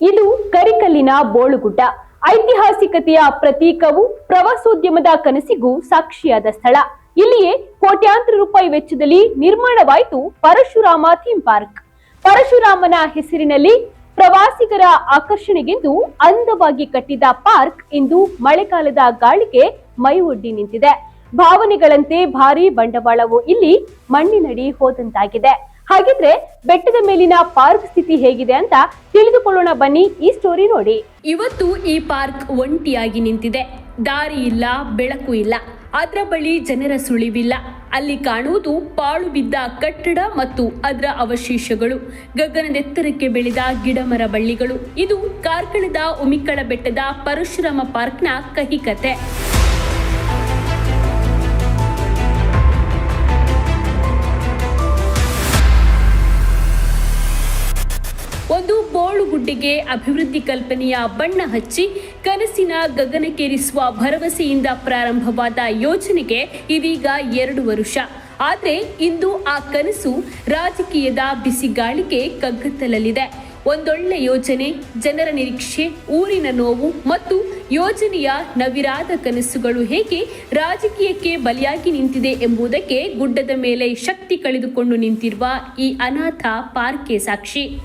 ಇದು ಕರಿಕಲ್ಲಿನ ಬೋಳುಗುಡ್ಡ. ಐತಿಹಾಸಿಕತೆಯ ಪ್ರತೀಕವು ಪ್ರವಾಸೋದ್ಯಮದ ಕನಸಿಗೂ ಸಾಕ್ಷಿಯಾದ ಸ್ಥಳ. ಇಲ್ಲಿಯೇ ಕೋಟ್ಯಾಂತರ ರೂಪಾಯಿ ವೆಚ್ಚದಲ್ಲಿ ನಿರ್ಮಾಣವಾಯಿತು ಪರಶುರಾಮ ಥೀಮ್ ಪಾರ್ಕ್. ಪರಶುರಾಮನ ಹೆಸರಿನಲ್ಲಿ ಪ್ರವಾಸಿಗರ ಆಕರ್ಷಣೆಗೆಂದು ಅಂದವಾಗಿ ಕಟ್ಟಿದ ಪಾರ್ಕ್ ಇಂದು ಮಳೆಗಾಲದ ಗಾಳಿಗೆ ಮೈ ನಿಂತಿದೆ. ಭಾವನೆಗಳಂತೆ ಭಾರಿ ಬಂಡವಾಳವು ಇಲ್ಲಿ ಮಣ್ಣಿನಡಿ ಹೋದಂತಾಗಿದೆ. ಹಾಗಿದ್ರೆ ಬೆಟ್ಟದ ಮೇಲಿನ ಪಾರ್ಕ್ ಸ್ಥಿತಿ ಹೇಗಿದೆ ಅಂತ ತಿಳಿದುಕೊಳ್ಳೋಣ ಬನ್ನಿ ಈ ಸ್ಟೋರಿ ನೋಡಿ. ಇವತ್ತು ಈ ಪಾರ್ಕ್ ಒಂಟಿಯಾಗಿ ನಿಂತಿದೆ. ದಾರಿ ಇಲ್ಲ, ಬೆಳಕು ಇಲ್ಲ. ಅದರ ಬಳಿ ಜನರ ಸುಳಿವಿಲ್ಲ. ಅಲ್ಲಿ ಕಾಣುವುದು ಪಾಳು ಬಿದ್ದ ಕಟ್ಟಡ ಮತ್ತು ಅದರ ಅವಶೇಷಗಳು. ಗಗನದೆತ್ತರಕ್ಕೆ ಬೆಳೆದ ಗಿಡಮರ ಬಳ್ಳಿಗಳು. ಇದು ಕಾರ್ಕಳದ ಉಮಿಕಳ ಬೆಟ್ಟದ ಪರಶುರಾಮ ಪಾರ್ಕ್ನ ಕಹಿ ಕತೆ ಅಭಿವೃದ್ಧಿ ಕಲ್ಪನೆಯ ಬಣ್ಣ ಹಚ್ಚಿ ಕನಸಿನ ಗಗನಕ್ಕೇರಿಸುವ ಭರವಸೆಯಿಂದ ಪ್ರಾರಂಭವಾದ ಯೋಜನೆಗೆ ಇದೀಗ ಎರಡು ವರುಷ. ಆದರೆ ಇಂದು ಆ ಕನಸು ರಾಜಕೀಯದ ಬಿಸಿಗಾಳಿಗೆ ಕಗ್ಗತ್ತಲಲ್ಲಿದೆ. ಒಂದೊಳ್ಳೆ ಯೋಜನೆ, ಜನರ ನಿರೀಕ್ಷೆ, ಊರಿನ ನೋವು ಮತ್ತು ಯೋಜನೆಯ ನವಿರಾದ ಕನಸುಗಳು ಹೇಗೆ ರಾಜಕೀಯಕ್ಕೆ ಬಲಿಯಾಗಿ ನಿಂತಿದೆ ಎಂಬುದಕ್ಕೆ ಗುಡ್ಡದ ಮೇಲೆ ಶಕ್ತಿ ಕಳೆದುಕೊಂಡು ನಿಂತಿರುವ ಈ ಅನಾಥ ಪಾರ್ಕೆ ಸಾಕ್ಷಿ.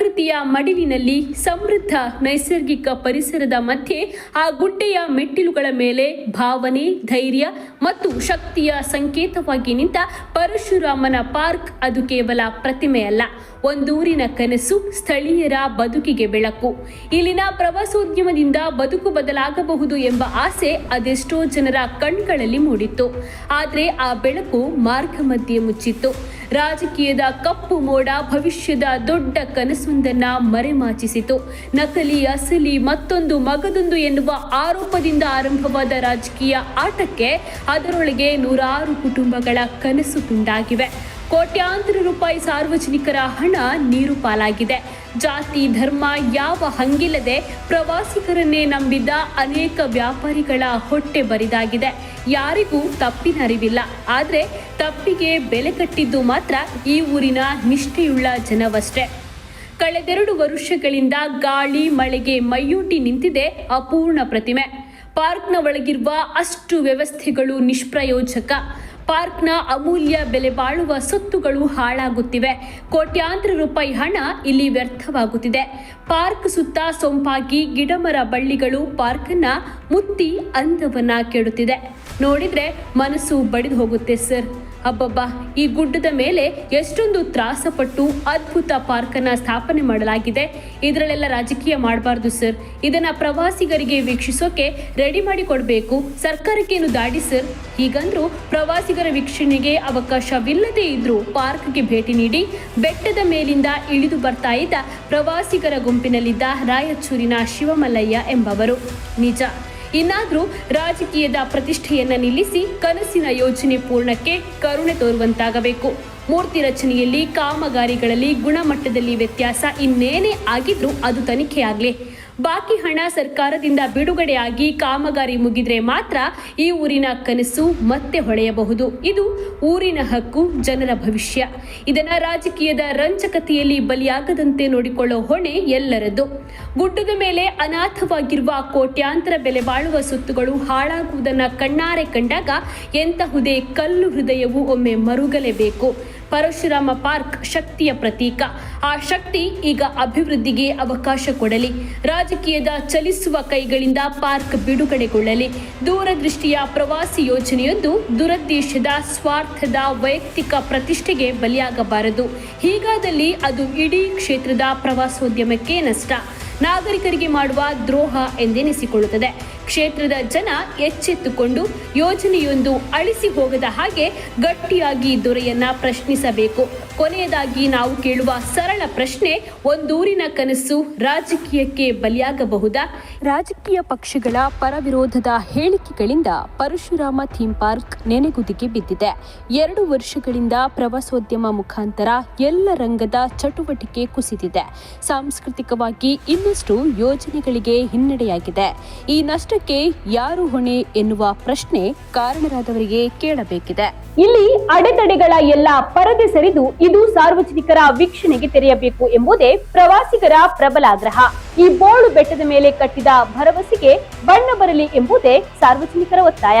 ಪ್ರಕೃತಿಯ ಮಡಿಲಿನಲ್ಲಿ ಸಮೃದ್ಧ ನೈಸರ್ಗಿಕ ಪರಿಸರದ ಮಧ್ಯೆ ಆ ಗುಡ್ಡೆಯ ಮೆಟ್ಟಿಲುಗಳ ಮೇಲೆ ಭಾವನೆ, ಧೈರ್ಯ ಮತ್ತು ಶಕ್ತಿಯ ಸಂಕೇತವಾಗಿ ನಿಂತ ಪರಶುರಾಮನ ಪಾರ್ಕ್ ಅದು ಕೇವಲ ಪ್ರತಿಮೆಯಲ್ಲ ಒಂದೂರಿನ ಕನಸು ಸ್ಥಳೀಯರ ಬದುಕಿಗೆ ಬೆಳಕು. ಇಲ್ಲಿನ ಪ್ರವಾಸೋದ್ಯಮದಿಂದ ಬದುಕು ಬದಲಾಗಬಹುದು ಎಂಬ ಆಸೆ ಅದೆಷ್ಟೋ ಜನರ ಕಣ್ಗಳಲ್ಲಿ ಮೂಡಿತ್ತು. ಆದರೆ ಆ ಬೆಳಕು ಮಾರ್ಗ ಮಧ್ಯೆ ಮುಚ್ಚಿತ್ತು. ರಾಜಕೀಯದ ಕಪ್ಪು ಮೋಡ ಭವಿಷ್ಯದ ದೊಡ್ಡ ಕನಸೊಂದನ್ನ ಮರೆಮಾಚಿಸಿತು. ನಕಲಿ, ಅಸಲಿ, ಮತ್ತೊಂದು ಮಗದೊಂದು ಎನ್ನುವ ಆರೋಪದಿಂದ ಆರಂಭವಾದ ರಾಜಕೀಯ ಆಟಕ್ಕೆ ಅದರೊಳಗೆ ನೂರಾರು ಕುಟುಂಬಗಳ ಕನಸು ತುಂಡಾಗಿವೆ ಕೋಟ್ಯಾಂತರ ರೂಪಾಯಿ ಸಾರ್ವಜನಿಕರ ಹಣ ನೀರು ಪಾಲಾಗಿದೆ. ಜಾತಿ, ಧರ್ಮ ಯಾವ ಹಂಗಿಲ್ಲದೆ ಪ್ರವಾಸಿಗರನ್ನೇ ನಂಬಿದ್ದ ಅನೇಕ ವ್ಯಾಪಾರಿಗಳ ಹೊಟ್ಟೆ ಬರಿದಾಗಿದೆ. ಯಾರಿಗೂ ತಪ್ಪಿನ ಅರಿವಿಲ್ಲ. ಆದರೆ ತಪ್ಪಿಗೆ ಬೆಲೆ ಕಟ್ಟಿದ್ದು ಮಾತ್ರ ಈ ಊರಿನ ನಿಷ್ಠೆಯುಳ್ಳ ಜನವಷ್ಟೇ. ಕಳೆದೆರಡು ವರುಷಗಳಿಂದ ಗಾಳಿ, ಮಳೆಗೆ ಮೈಯೂಟಿ ನಿಂತಿದೆ ಅಪೂರ್ಣ ಪ್ರತಿಮೆ. ಪಾರ್ಕ್ನ ಒಳಗಿರುವ ಅಷ್ಟು ವ್ಯವಸ್ಥೆಗಳು ನಿಷ್ಪ್ರಯೋಜಕ. ಪಾರ್ಕ್ನ ಅಮೂಲ್ಯ ಬೆಲೆ ಬಾಳುವ ಸೊತ್ತುಗಳು ಹಾಳಾಗುತ್ತಿವೆ. ಕೋಟ್ಯಾಂತರ ರೂಪಾಯಿ ಹಣ ಇಲ್ಲಿ ವ್ಯರ್ಥವಾಗುತ್ತಿದೆ. ಪಾರ್ಕ್ ಸುತ್ತ ಸೊಂಪಾಗಿ ಗಿಡಮರ ಬಳ್ಳಿಗಳು ಪಾರ್ಕನ್ನ ಮುತ್ತಿ ಅಂದವನ್ನ ಕೆಡುತ್ತಿದೆ ನೋಡಿದ್ರೆ ಮನಸ್ಸು ಬಡಿದು ಹೋಗುತ್ತೆ ಸರ್. ಅಬ್ಬಬ್ಬಾ, ಈ ಗುಡ್ಡದ ಮೇಲೆ ಎಷ್ಟೊಂದು ತ್ರಾಸಪಟ್ಟು ಅದ್ಭುತ ಪಾರ್ಕನ್ನ ಸ್ಥಾಪನೆ ಮಾಡಲಾಗಿದೆ. ಇದರಲ್ಲೆಲ್ಲ ರಾಜಕೀಯ ಮಾಡಬಾರ್ದು, ಸರ್. ಇದನ್ನ ಪ್ರವಾಸಿಗರಿಗೆ ವೀಕ್ಷಿಸೋಕೆ ರೆಡಿ ಮಾಡಿ ಕೊಡಬೇಕು. ಸರ್ಕಾರಕ್ಕೇನು ದಾಡಿ, ಸರ್? ಹೀಗಂದ್ರೂ ಪ್ರವಾಸಿಗರ ವೀಕ್ಷಣೆಗೆ ಅವಕಾಶವಿಲ್ಲದೆ ಇದ್ರೂ ಪಾರ್ಕ್ಗೆ ಭೇಟಿ ನೀಡಿ ಬೆಟ್ಟದ ಮೇಲಿಂದ ಇಳಿದು ಬರ್ತಾ ಇದ್ದ ಪ್ರವಾಸಿಗರ ಗುಂಪಿನಲ್ಲಿದ್ದ ರಾಯಚೂರಿನ ಶಿವಮಲ್ಲಯ್ಯ ಎಂಬವರು. ನಿಜ. ಇನ್ನಾದ್ರೂ ರಾಜಕೀಯದ ಪ್ರತಿಷ್ಠೆಯನ್ನ ನಿಲ್ಲಿಸಿ ಕನಸಿನ ಯೋಜನೆ ಪೂರ್ಣಕ್ಕೆ ಕರುಣೆ ತೋರುವಂತಾಗಬೇಕು. ಮೂರ್ತಿ ರಚನೆಯಲ್ಲಿ ಕಾಮಗಾರಿಗಳಲ್ಲಿ ಗುಣಮಟ್ಟದಲ್ಲಿ ವ್ಯತ್ಯಾಸ ಇನ್ನೇನೇ ಆಗಿದ್ರೂ ಅದು ತನಿಖೆಯಾಗಲಿ ಬಾಕಿ ಹಣ ಸರ್ಕಾರದಿಂದ ಬಿಡುಗಡೆಯಾಗಿ ಕಾಮಗಾರಿ ಮುಗಿದ್ರೆ ಮಾತ್ರ ಈ ಊರಿನ ಕನಸು ಮತ್ತೆ ಹೊಳೆಯಬಹುದು. ಇದು ಊರಿನ ಹಕ್ಕು, ಜನರ ಭವಿಷ್ಯ. ಇದನ್ನ ರಾಜಕೀಯದ ರಂಜಕತೆಯಲ್ಲಿ ಬಲಿಯಾಗದಂತೆ ನೋಡಿಕೊಳ್ಳೋ ಹೊಣೆ ಎಲ್ಲರದ್ದು. ಗುಡ್ಡದ ಮೇಲೆ ಅನಾಥವಾಗಿರುವ ಕೋಟ್ಯಾಂತರ ಬೆಲೆ ಬಾಳುವ ಸುತ್ತುಗಳು ಹಾಳಾಗುವುದನ್ನು ಕಣ್ಣಾರೆ ಕಂಡಾಗ ಎಂತಹುದೇ ಕಲ್ಲು ಹೃದಯವು ಒಮ್ಮೆ ಮರುಗಲೇಬೇಕು. ಪರಶುರಾಮ ಪಾರ್ಕ್ ಶಕ್ತಿಯ ಪ್ರತೀಕ. ಆ ಶಕ್ತಿ ಈಗ ಅಭಿವೃದ್ಧಿಗೆ ಅವಕಾಶ ಕೊಡಲಿ. ರಾಜಕೀಯದ ಚಲಿಸುವ ಕೈಗಳಿಂದ ಪಾರ್ಕ್ ಬಿಡುಗಡೆಗೊಳ್ಳಲಿ. ದೂರದೃಷ್ಟಿಯ ಪ್ರವಾಸಿ ಯೋಜನೆಯೊಂದು ದುರದ್ದೇಶದ, ಸ್ವಾರ್ಥದ, ವೈಯಕ್ತಿಕ ಪ್ರತಿಷ್ಠೆಗೆ ಬಲಿಯಾಗಬಾರದು. ಹೀಗಾದಲ್ಲಿ ಅದು ಇಡೀ ಕ್ಷೇತ್ರದ ಪ್ರವಾಸೋದ್ಯಮಕ್ಕೆ ನಷ್ಟ. ನಾಗರಿಕರಿಗೆ ಮಾಡುವ ದ್ರೋಹ ಎಂದೆನಿಸಿಕೊಳ್ಳುತ್ತದೆ. ಕ್ಷೇತ್ರದ ಜನ ಎಚ್ಚೆತ್ತುಕೊಂಡು ಯೋಜನೆಯೊಂದು ಅಳಿಸಿ ಹೋಗದ ಹಾಗೆ ಗಟ್ಟಿಯಾಗಿ ದೊರೆಯನ್ನ ಪ್ರಶ್ನಿಸಬೇಕು. ಕೊನೆಯದಾಗಿ ನಾವು ಕೇಳುವ ಸರಳ ಪ್ರಶ್ನೆ, ಒಂದೂರಿನ ಕನಸು ರಾಜಕೀಯಕ್ಕೆ ಬಲಿಯಾಗಬಹುದಾ? ರಾಜಕೀಯ ಪಕ್ಷಗಳ ಪರವಿರೋಧದ ಹೇಳಿಕೆಗಳಿಂದ ಪರಶುರಾಮ ಥೀಮ್ ಪಾರ್ಕ್ ನೆನೆಗುದಿಗೆ ಬಿದ್ದಿದೆ. ಎರಡು ವರ್ಷಗಳಿಂದ ಪ್ರವಾಸೋದ್ಯಮ ಮುಖಾಂತರ ಎಲ್ಲ ರಂಗದ ಚಟುವಟಿಕೆ ಕುಸಿದಿದೆ. ಸಾಂಸ್ಕೃತಿಕವಾಗಿ ಇನ್ನಷ್ಟು ಯೋಜನೆಗಳಿಗೆ ಹಿನ್ನಡೆಯಾಗಿದೆ. ಈ ನಷ್ಟ ಮರಣಕ್ಕೆ ಯಾರು ಹೊಣೆ ಎನ್ನುವ ಪ್ರಶ್ನೆ ಕಾರಣರಾದವರಿಗೆ ಕೇಳಬೇಕಿದೆ. ಇಲ್ಲಿ ಅಡೆತಡೆಗಳ ಎಲ್ಲ ಪರದೆ ಸರಿದು ಇದು ಸಾರ್ವಜನಿಕರ ವೀಕ್ಷಣೆಗೆ ತೆರೆಯಬೇಕು ಎಂಬುದೇ ಪ್ರವಾಸಿಗರ ಪ್ರಬಲ ಆಗ್ರಹ. ಈ ಬೋಳು ಬೆಟ್ಟದ ಮೇಲೆ ಕಟ್ಟಿದ ಭರವಸೆಗೆ ಬಣ್ಣ ಬರಲಿ ಎಂಬುದೇ ಸಾರ್ವಜನಿಕರ ಒತ್ತಾಯ.